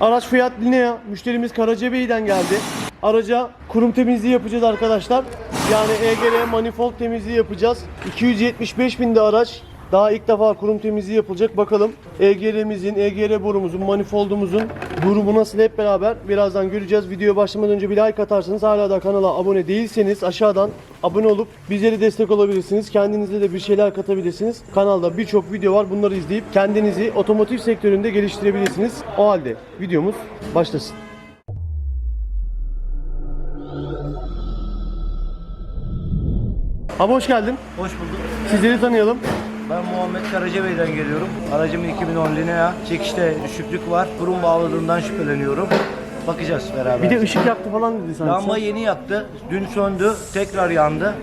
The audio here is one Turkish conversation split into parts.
Araç Fiat Linea. Müşterimiz Karacabey'den geldi. Araca kurum temizliği yapacağız arkadaşlar. Yani EGR manifold temizliği yapacağız. 275 binde araç. Daha ilk defa kurum temizliği yapılacak. Bakalım EGR'mizin, EGR borumuzun, manifoldumuzun durumu nasıl hep beraber birazdan göreceğiz. Videoya başlamadan önce bir like atarsanız hala da kanala abone değilseniz aşağıdan abone olup bizlere destek olabilirsiniz. Kendinize de bir şeyler katabilirsiniz. Kanalda birçok video var. Bunları izleyip kendinizi otomotiv sektöründe geliştirebilirsiniz. O halde videomuz başlasın. Abi hoş geldin. Hoş bulduk. Sizleri tanıyalım. Ben Muhammed Karacabey'den geliyorum. Aracım 2010 Linea. Çekişte düşüklük var. Kurum bağladığından şüpheleniyorum. Bakacağız beraber. Bir de ışık yaktı falan dedi sanki. Lamba yeni yaktı. Dün söndü. Tekrar yandı.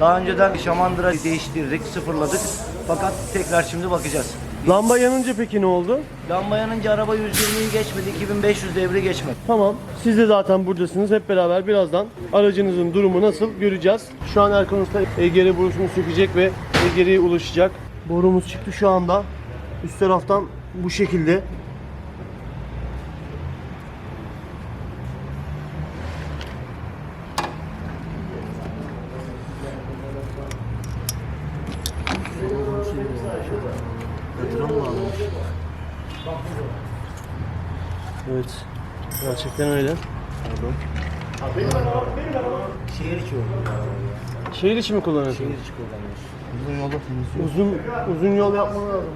Daha önceden şamandıra değiştirdik, sıfırladık. Fakat tekrar şimdi bakacağız. Lamba yanınca peki ne oldu? Lamba yanınca araba 120'yi geçmedi. 2500 devri geçmedi. Tamam. Siz de zaten buradasınız. Hep beraber birazdan aracınızın durumu nasıl göreceğiz. Şu an Erkan Usta EGR borusunu sökecek ve EGR'ye ulaşacak. Borumuz çıktı şu anda. Üst taraftan bu şekilde. Evet. Gerçekten öyle. Şehir içi oldu. Şehir içi mi kullanıyorsun? Şehir içi kullanıyoruz. Uzun yolda Uzun, uzun yol yapman lazım.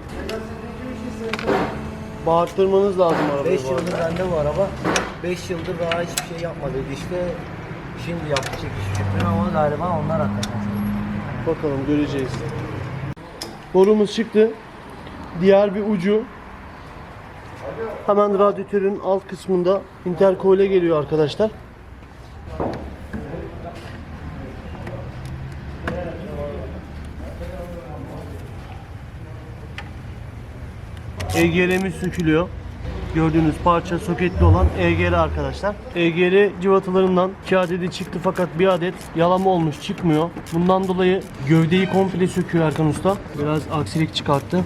Bağırttırmanız lazım arabayı. 5 yıldır bende bu araba. 5 yıldır daha hiçbir şey yapmadı. İşte şimdi yaptı çekiş çıkmıyor ama galiba onlar hakikaten. Bakalım göreceğiz. Borumuz çıktı. Diğer bir ucu hemen radyatörün alt kısmında interkoole geliyor arkadaşlar. EGR'miz sökülüyor. Gördüğünüz parça soketli olan EGR arkadaşlar. EGR civatalarından 2 adedi çıktı fakat bir adet yalama olmuş çıkmıyor. Bundan dolayı gövdeyi komple söküyor Erkan Usta. Biraz aksilik çıkarttı.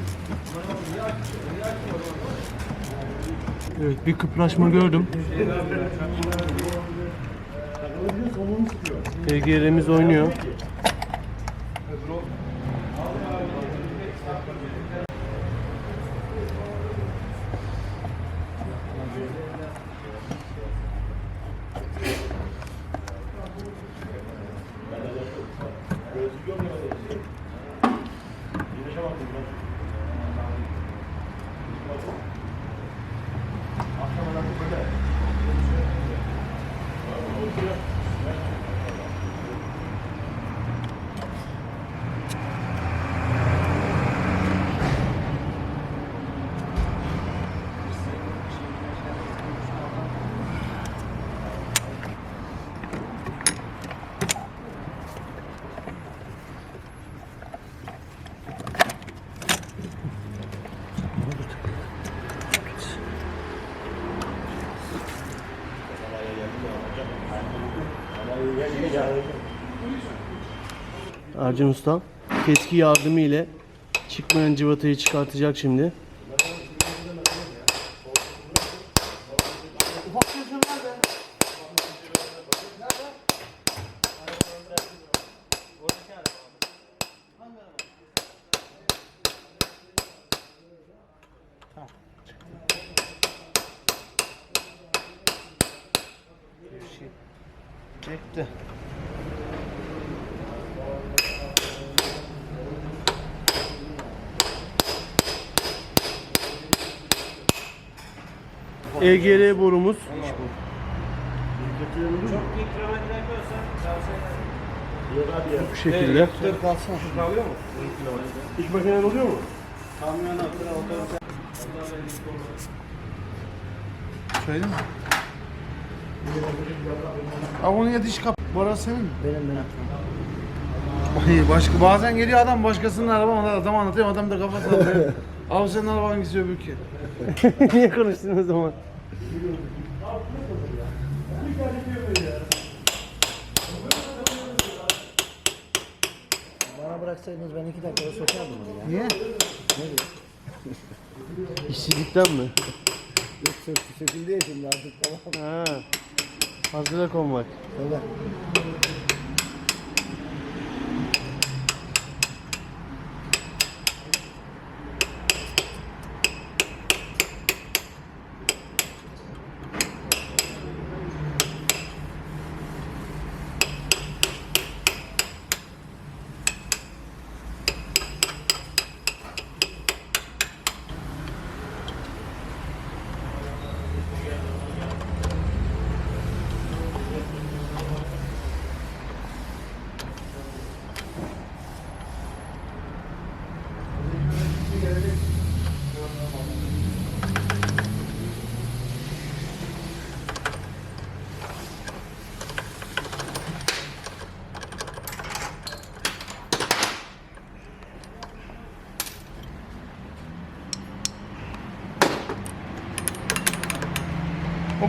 Evet bir kıpraşma gördüm. EGR'miz oynuyor. Ercan Usta keski yardımı ile çıkmayan civatayı çıkartacak şimdi. Çekti. EGR borumuz. Şekilde. İç makinen oluyor mu? Söyle mi? Ama onun yatış kap. Burası senin mi? Benim benim. Hayır, başka bazen geliyor adam başkasının araba ona adam anlatıyor adam da kafa sallıyor. Abi senin araba hangisi öbür ki? Niye konuştun o zaman? Bıraksaydınız ben iki dakikada sokardım onu ya. Niye? İşsizlikten mi? Yok sökü söküldü ya şimdi artık tamam. Ha. Hazıra konmak. Evet.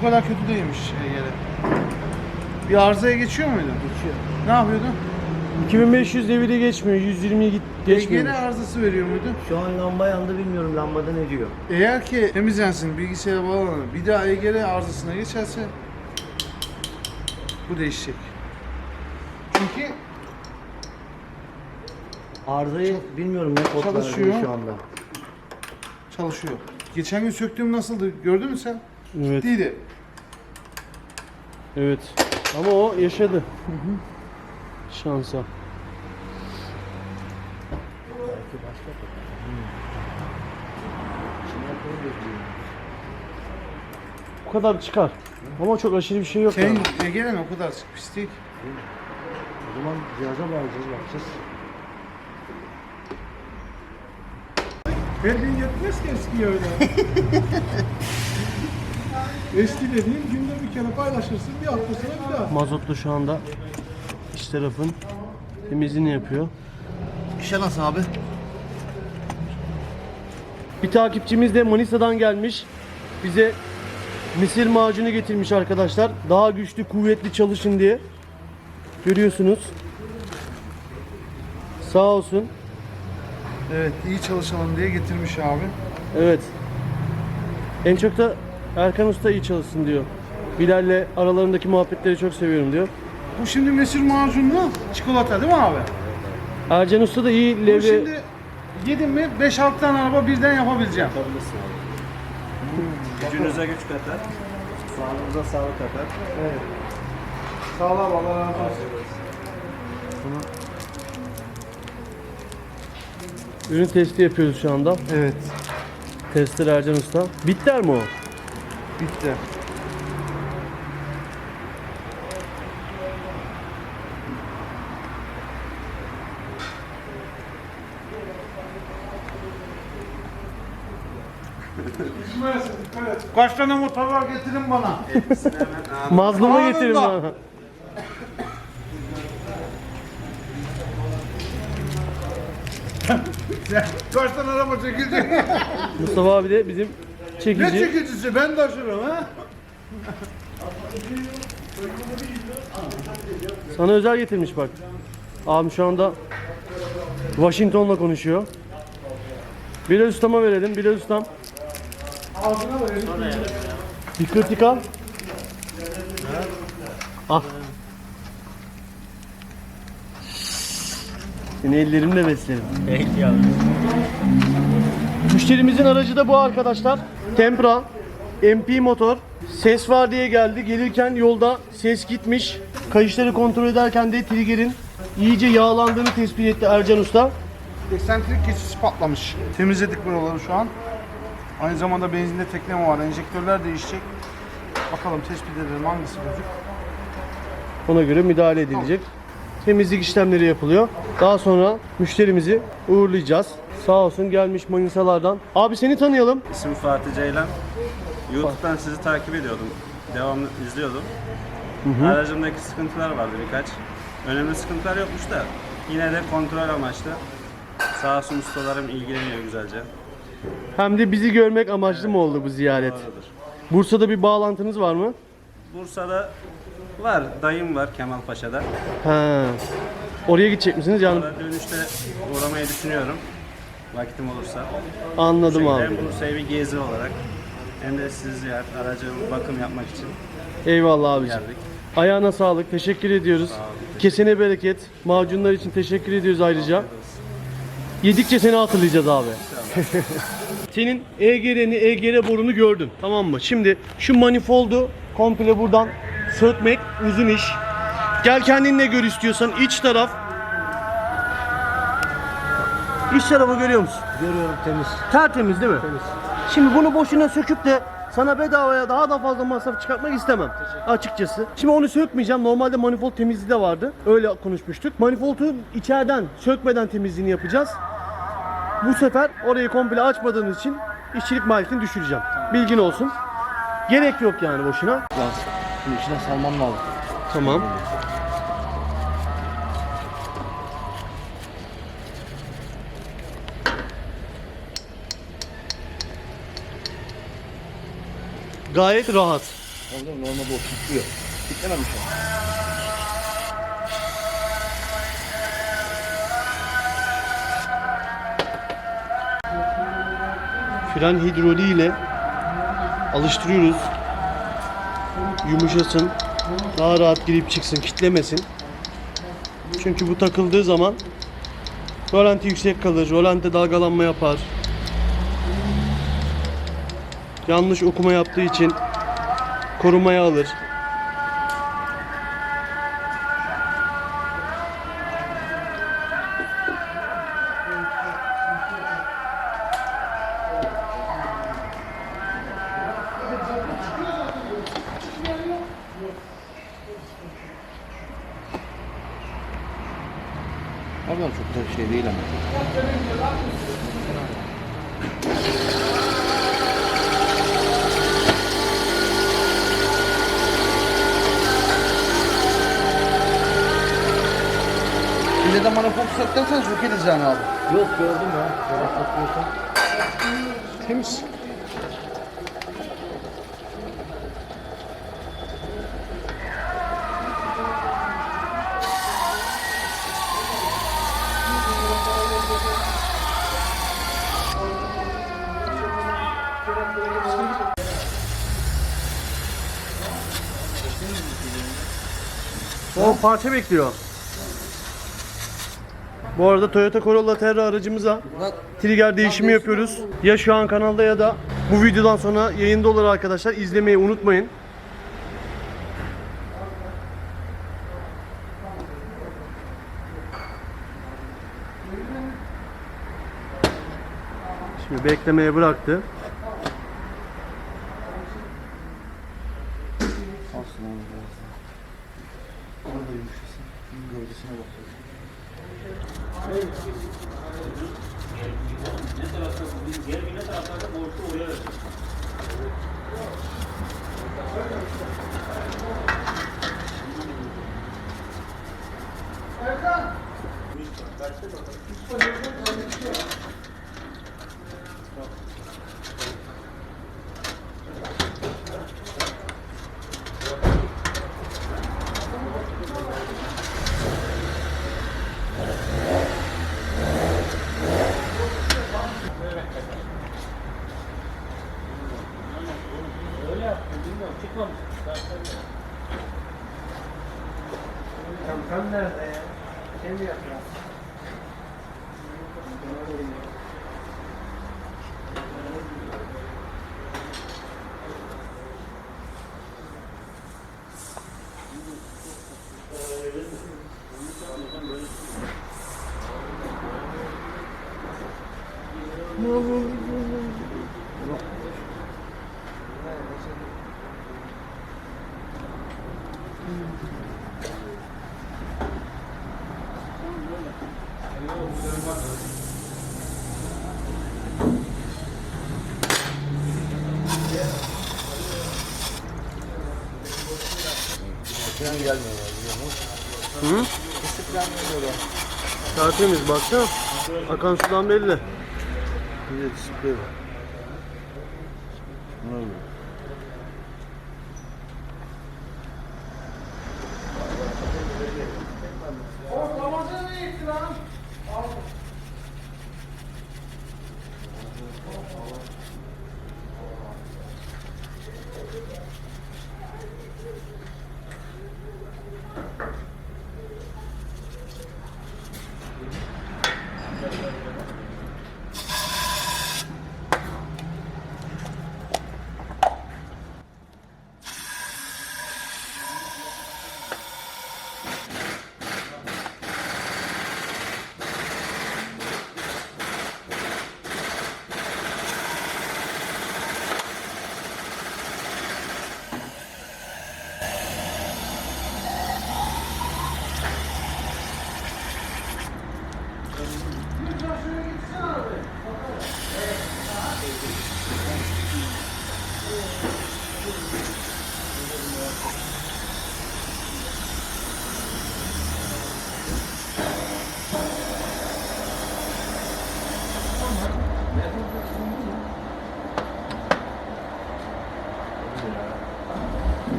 O kadar kötü değilmiş EGR. Bir arızaya geçiyor muydu? Geçiyor. Ne yapıyordu? 2500 deviri geçmiyor. 120'yi git geçmiyor. EGR arızası veriyor muydu? Şu an lamba yandı bilmiyorum lambada ne diyor. Eğer ki temizlensin, bilgisayara bağlanır, bir daha EGR arızasına geçerse bu değişecek. Çünkü Arızayı bilmiyorum ne kodlar Çalışıyor. şu anda. çalışıyor. Geçen gün söktüğüm nasıldı gördün mü sen? Evet. Değildi. Evet. Ama o yaşadı. Şansa. Bu kadar çıkar. Ama çok aşırı bir şey yok. Senin yani. EGR'n o kadar pis değil. O zaman cihaza bağlayacağız bakacağız. Belli yetmez ki eski öyle. eski dediğin günde bir kere paylaşırsın bir hafta sonra bir daha. Mazotlu şu anda iç tarafın temizliğini yapıyor. İşe nasıl abi? Bir takipçimiz de Manisa'dan gelmiş. Bize misir macunu getirmiş arkadaşlar. Daha güçlü, kuvvetli çalışın diye. Görüyorsunuz. Sağ olsun. Evet iyi çalışalım diye getirmiş abi. Evet. En çok da Erkan Usta iyi çalışsın diyor. Bilal'le aralarındaki muhabbetleri çok seviyorum diyor. Bu şimdi mesir macunlu çikolata değil mi abi? Ercan Usta da iyi Bu levye... şimdi yedim mi 5-6 tane araba birden yapabileceğim. Gücünüze güç katar. Sağlığınıza sağlık katar. Sağ ol abi Allah razı olsun. Ürün testi yapıyoruz şu anda. Evet Tester Ercan Usta. Bitter mi o? Bitti. Kaç tane motor var getirin bana. Mazlumu getirin bana. Kaç tane araba çekilecek? Mustafa abi de bizim ne çekici. çekicisi? Ben taşırım ha. Sana özel getirmiş bak. Abim şu anda Washington'la konuşuyor. Bilal Ustam'a verelim. Bilal Ustam. Bir kritik al. Al. Seni ellerimle beslerim. Peki abi. Müşterimizin aracı da bu arkadaşlar. Tempra, MP motor. Ses var diye geldi. Gelirken yolda ses gitmiş. Kayışları kontrol ederken de triggerin iyice yağlandığını tespit etti Ercan Usta. Eksentrik keçisi patlamış. Temizledik buraları şu an. Aynı zamanda benzinde tekleme var. Enjektörler değişecek. Bakalım tespit edelim hangisi bozuk. Ona göre müdahale edilecek. Temizlik işlemleri yapılıyor. Daha sonra müşterimizi uğurlayacağız. Sağ olsun gelmiş Manisalardan. Abi seni tanıyalım. İsmim Fatih Ceylan. YouTube'dan sizi takip ediyordum. Devamlı izliyordum. Aracımdaki sıkıntılar vardı birkaç. Önemli sıkıntılar yokmuş da yine de kontrol amaçlı. Sağ olsun ustalarım ilgileniyor güzelce. Hem de bizi görmek amaçlı mı oldu bu ziyaret? Doğrudur. Bursa'da bir bağlantınız var mı? Bursa'da var, dayım var Kemal Paşa'da. He. Oraya gidecek misiniz? Yani Orada dönüşte uğramayı düşünüyorum. Vakitim olursa. anladım Hem abi. Bursa'ya bir gezi olarak hem de siz yer, araca bakım yapmak için Eyvallah abicim. geldik. Ayağına sağlık. Teşekkür ediyoruz. Kesene bereket. Macunlar için teşekkür ediyoruz ayrıca. Yedikçe seni hatırlayacağız abi. Senin EGR'ni, EGR borunu gördüm. Tamam mı? Şimdi şu manifoldu komple buradan sökmek uzun iş. Gel kendinle gör istiyorsan iç taraf. İç tarafı görüyor musun? Görüyorum temiz. Tertemiz değil mi? Şimdi bunu boşuna söküp de sana bedavaya daha da fazla masraf çıkartmak istemem açıkçası. Şimdi onu sökmeyeceğim. Normalde manifold temizliği de vardı. Öyle konuşmuştuk. Manifoldu içeriden sökmeden temizliğini yapacağız. Bu sefer orayı komple açmadığımız için işçilik maliyetini düşüreceğim. Bilgin olsun. Gerek yok yani boşuna. Şimdi içine salmam lazım. Tamam. Gayet rahat. Oğlum normalde o tutuyor. Bitlememiş. Fren hidroliği ile alıştırıyoruz. Yumuşasın. Daha rahat girip çıksın, kitlemesin. Çünkü bu takıldığı zaman rolanti yüksek kalır, rolante dalgalanma yapar. Yanlış okuma yaptığı için korumaya alır. Harbiden çok da şey değil ama. Bir de manifold söktersen sökeriz yani abi. Yok gördüm ya. Temiz. Parça bekliyor. Bu arada Toyota Corolla Terra aracımıza trigger değişimi yapıyoruz. Ya şu an kanalda ya da bu videodan sonra yayında olur arkadaşlar. İzlemeyi unutmayın. Şimdi beklemeye bıraktı. Alsın onu biraz daha. Orada yumuşasın. Gövdesine bakıyorum. Fren gelmiyor biliyor? Hı? Tertemiz baksana. Akan sudan belli. Bir de display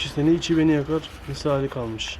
Dışı seni içi beni yakar misali kalmış.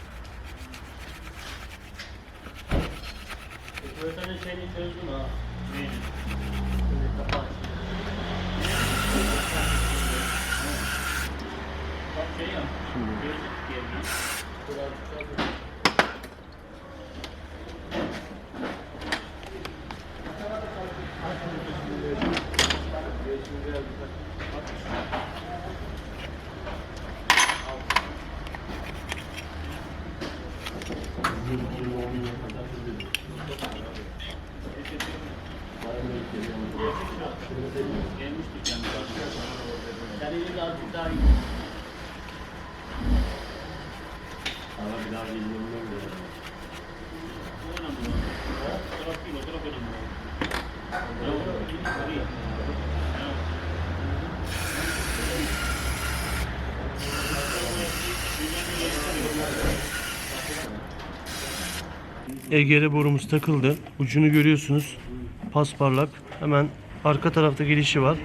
EGR borumuz takıldı. Ucunu görüyorsunuz. Pasparlak. Hemen arka tarafta girişi var.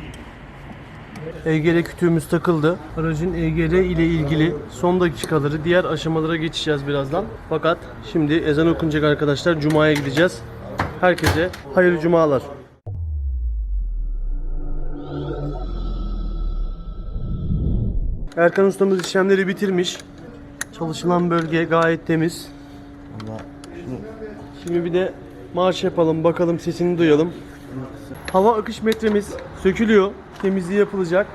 EGR kütüğümüz takıldı. Aracın EGR ile ilgili son dakikaları, diğer aşamalara geçeceğiz birazdan. Fakat şimdi ezan okunacak arkadaşlar. Cuma'ya gideceğiz. Herkese hayırlı cumalar. Erkan ustamız işlemleri bitirmiş. Çalışılan bölge gayet temiz. Şimdi bir de marş yapalım bakalım sesini duyalım. Hava akış metremiz sökülüyor. Temizliği yapılacak.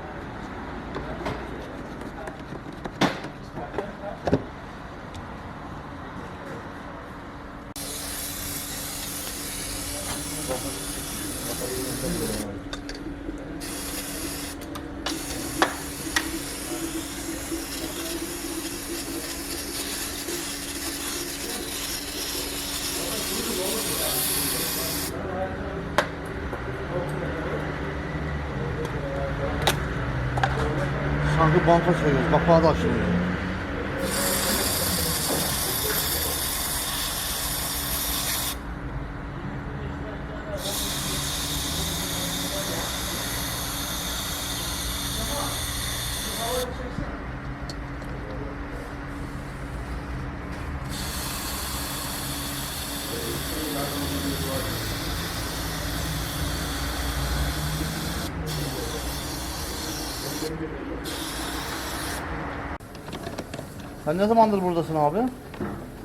Sen ne zamandır buradasın abi?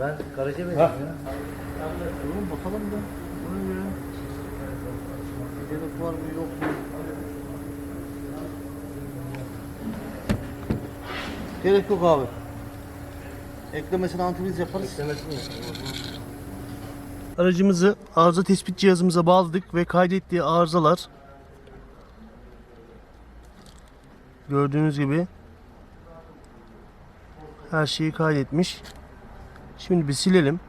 Ben Karacabey'deyim ya. Durun bakalım da. Bu ne ya? Gerek var mı yok mu? Gerek yok abi. Eklemesini antifriz yaparız. Aracımızı arıza tespit cihazımıza bağladık ve kaydettiği arızalar gördüğünüz gibi her şeyi kaydetmiş. Şimdi bir silelim.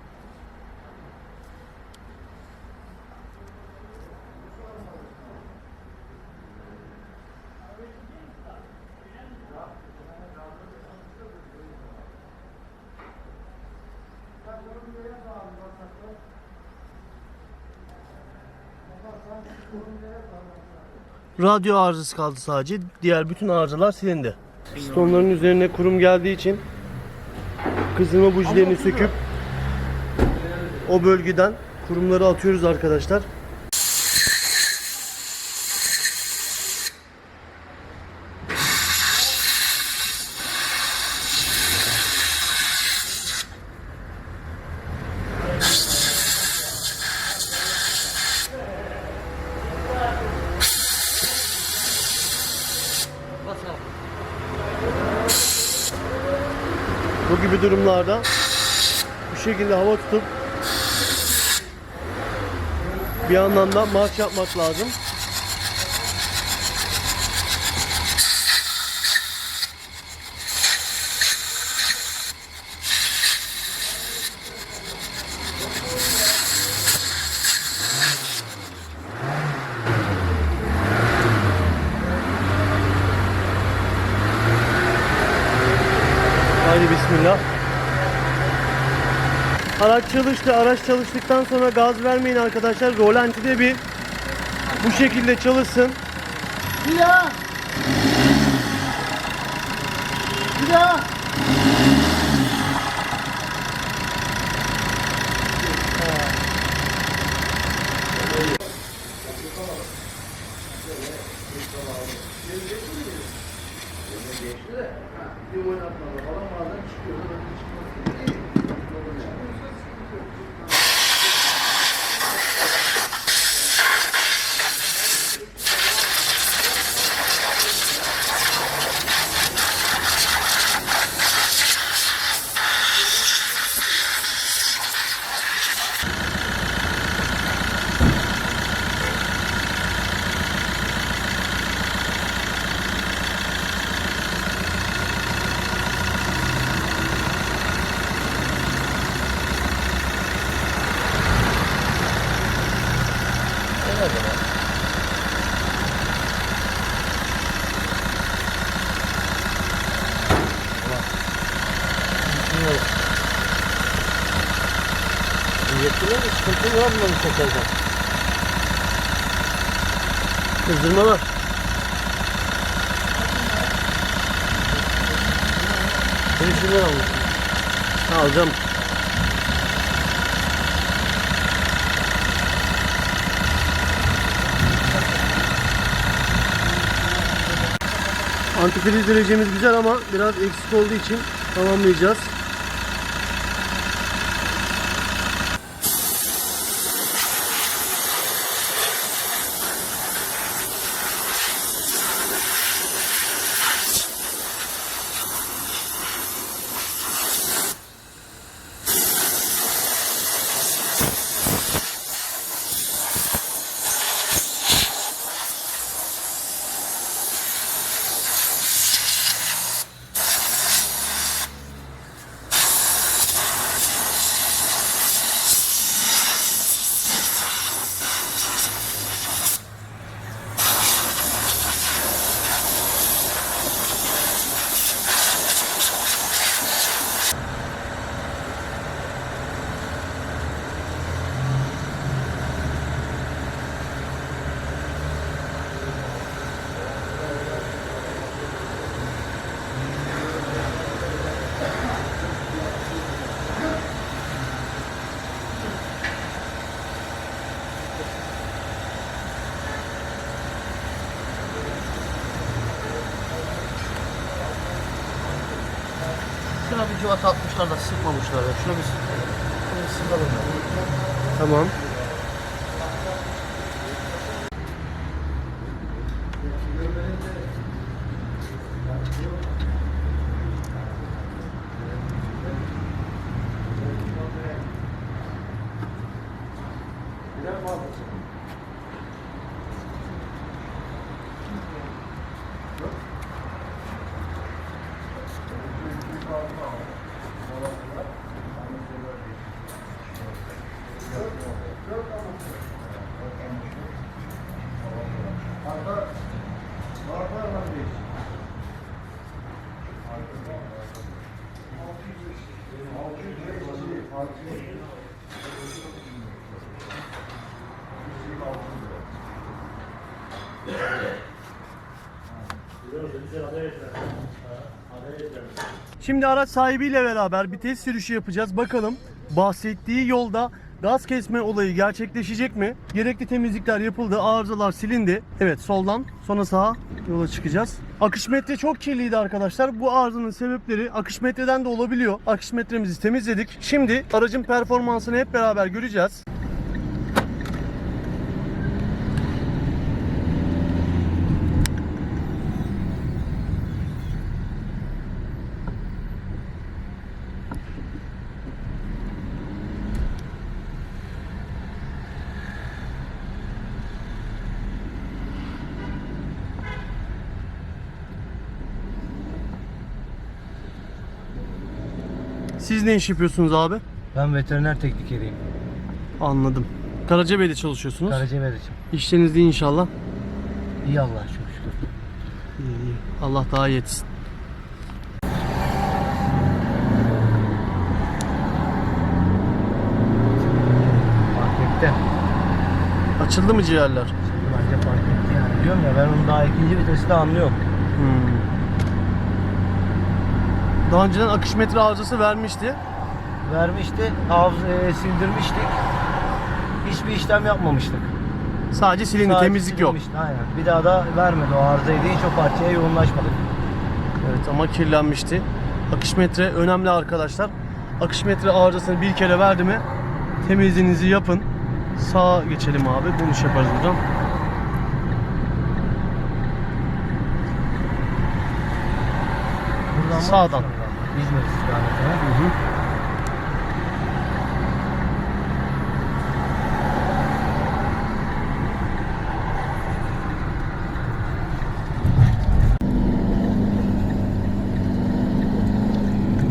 Radyo arızası kaldı sadece. Diğer bütün arızalar silindi. Pistonların üzerine kurum geldiği için kızdırma bujilerini söküp o bölgeden kurumları atıyoruz arkadaşlar. Bu gibi durumlarda bu şekilde hava tutup bir yandan da marş yapmak lazım. Araç çalıştı. Araç çalıştıktan sonra gaz vermeyin arkadaşlar. Rolantide bir bu şekilde çalışsın. Bir daha. Bir daha olur yani. Kızdırma var. Seni şundan almışsın. Ha, alacağım. Antifriz derecemiz güzel ama biraz eksik olduğu için tamamlayacağız. Civata atmışlar da sıkmamışlar ya. Şuna bir şunu sıkalım. Tamam. Şimdi araç sahibiyle beraber bir test sürüşü yapacağız. Bakalım bahsettiği yolda gaz kesme olayı gerçekleşecek mi? Gerekli temizlikler yapıldı, arızalar silindi. Evet soldan sonra sağa yola çıkacağız. Akış metre çok kirliydi arkadaşlar. Bu arızanın sebepleri akış metreden de olabiliyor. Akış metremizi temizledik. Şimdi aracın performansını hep beraber göreceğiz. ne iş yapıyorsunuz abi? Ben veteriner teknikeriyim. Anladım. Karacabey'de çalışıyorsunuz. Karacabey'de İşleriniz iyi inşallah. İyi Allah çok şükür. İyi, iyi. Allah daha iyi etsin. Markette. Açıldı mı ciğerler? Şimdi bence fark etti yani. Diyorum ya ben onu daha ikinci viteste anlıyorum. Hmm. Daha önceden akış metre arızası vermişti. Vermişti, hafız e, sildirmiştik. Hiçbir işlem yapmamıştık. Sadece silindi, Sadece temizlik yok. silinmişti, Aynen. Bir daha da vermedi o arızayı hiç o parçaya yoğunlaşmadık. Evet ama kirlenmişti. Akış metre önemli arkadaşlar. Akış metre arızasını bir kere verdi mi temizliğinizi yapın. Sağa geçelim abi. Bunu iş yaparız buradan. Buradan Sağdan. İzmir istikametine.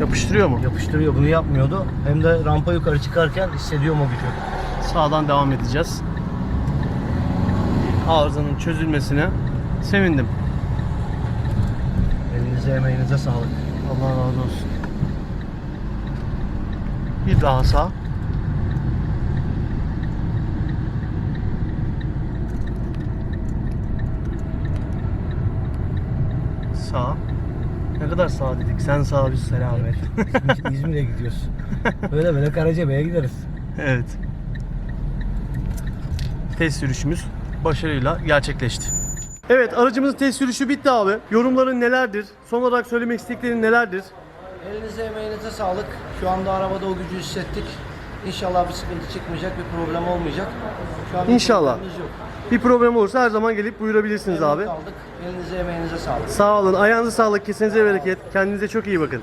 Yapıştırıyor mu? Yapıştırıyor bunu yapmıyordu. Hem de rampa yukarı çıkarken hissediyorum o gücü. Sağdan devam edeceğiz. Arızanın çözülmesine sevindim. Elinize emeğinize sağlık. Allah razı olsun. Bir daha sağ. Sağ. Ne kadar sağ dedik. Sen sağ biz selamet. İz- İzmir'e gidiyoruz. Böyle böyle Karacabey'e gideriz. Evet. Test sürüşümüz başarıyla gerçekleşti. Evet aracımızın test sürüşü bitti abi. Yorumların nelerdir? Son olarak söylemek istediklerin nelerdir? Elinize emeğinize sağlık. Şu anda arabada o gücü hissettik. İnşallah bir sıkıntı çıkmayacak, bir problem olmayacak. Şu an bir İnşallah. problemimiz yok. Bir problem olursa her zaman gelip buyurabilirsiniz Memnun abi. Kaldık. Elinize emeğinize sağlık. Sağ olun. Ayağınıza sağlık. Kesinize bereket. Kendinize çok iyi bakın.